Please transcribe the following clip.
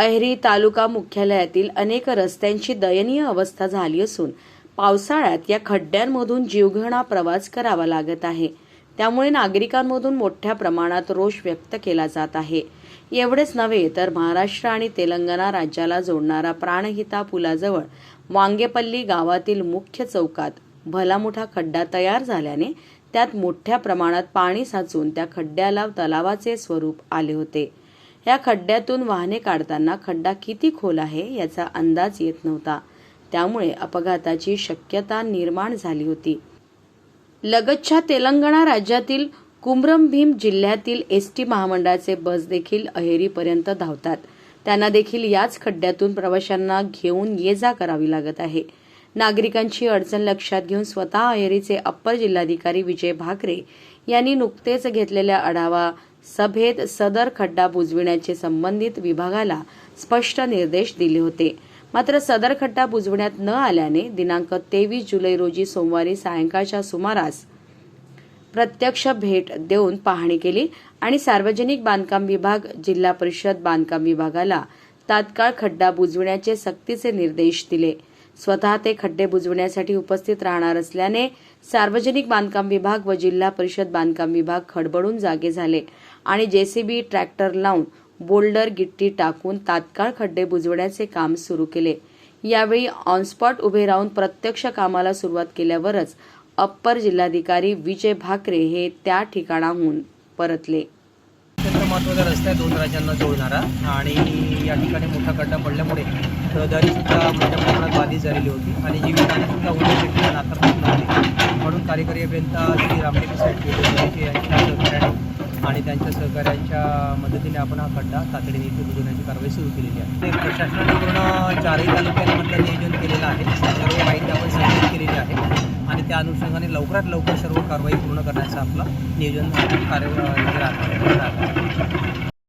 अहेरी तालुका मुख्यालयातील अनेक रस्त्यांची दयनीय अवस्था झाली असून पावसाळ्यात या खड्ड्यांमधून जीवघेणा प्रवास करावा लागत आहे. त्यामुळे नागरिकांमधून मोठ्या प्रमाणात रोष व्यक्त केला जात आहे. एवढेच नव्हे तर महाराष्ट्र आणि तेलंगणा राज्याला जोडणारा प्राणहिता पुलाजवळ वांगेपल्ली गावातील मुख्य चौकात भला मोठा खड्डा तयार झाल्याने त्यात मोठ्या प्रमाणात पाणी साचून त्या खड्ड्याला तलावाचे स्वरूप आले होते. या खड्ड्यातून वाहने काढताना खड्डा किती खोल आहे याचा अंदाज येत नव्हता. त्यामुळे अपघाताची शक्यता निर्माण झाली होती. लगतच्या तेलंगणा राज्यातील कुमरम भीम जिल्ह्यातील एस टी महामंडळाचे बस देखील अहेरीपर्यंत धावतात. त्यांना देखील याच खड्ड्यातून प्रवाशांना घेऊन ये जा करावी लागत आहे. नागरिकांची अडचण लक्षात घेऊन स्वतः अहेरीचे अप्पर जिल्हाधिकारी विजय भाकरे यांनी नुकतेच घेतलेल्या आढावा सभेत सदर खड्डा बुजविण्याचे संबंधित विभागाला स्पष्ट निर्देश दिले होते. मात्र सदर खड्डा बुजवण्यात न आल्याने दिनांक तेवीस जुलै रोजी सोमवारी सायंकाळच्या सुमारास प्रत्यक्ष भेट देऊन पाहणी केली आणि सार्वजनिक बांधकाम विभाग जिल्हा परिषद बांधकाम विभागाला तात्काळ खड्डा बुजवण्याचे सक्तीचे निर्देश दिले. स्वतः ते खड्डे बुजवण्यासाठी उपस्थित राहणार असल्याने सार्वजनिक बांधकाम विभाग व जिल्हा परिषद बांधकाम विभाग खडबडून जागे झाले. आणि जेसीबी ट्रॅक्टर लावून बोल्डर गिट्टी टाकून तात्काळ खड्डे बुजवण्याचे काम सुरू केले. यावेळी ऑनस्पॉट उभे राहून प्रत्यक्ष कामाला सुरुवात केल्यावरच अप्पर जिल्हाधिकारी विजय भाकरे हे त्या ठिकाणाहून परतले. अत्यंत महत्त्वाचा रस्ता आहे दोन राज्यांना जोडणारा आणि या ठिकाणी मोठा खड्डा पडल्यामुळे रहदारीसुद्धा मोठ्या प्रमाणात बाधित झालेली होती आणि जीवितहानीसुद्धा होण्याची नाकारता म्हणून कार्यकारी अभियंता श्री रामटेक साहेब केले. यांच्या आणि त्यांच्या सहकार्यांच्या मदतीने आपण हा खड्डा तातडीने इथे बुजवण्याची कारवाई सुरू केलेली आहे. प्रशासनाने पूर्ण चारही तालुक्यांमधलं नियोजन केलेलं आहे. सर्व माहिती आपण संकलित केलेली आहे. आणि त्या अनुषंगाने लवकरात लवकर सर्व कारवाई पूर्ण करण्याचं आपलं नियोजन कार्य राहतं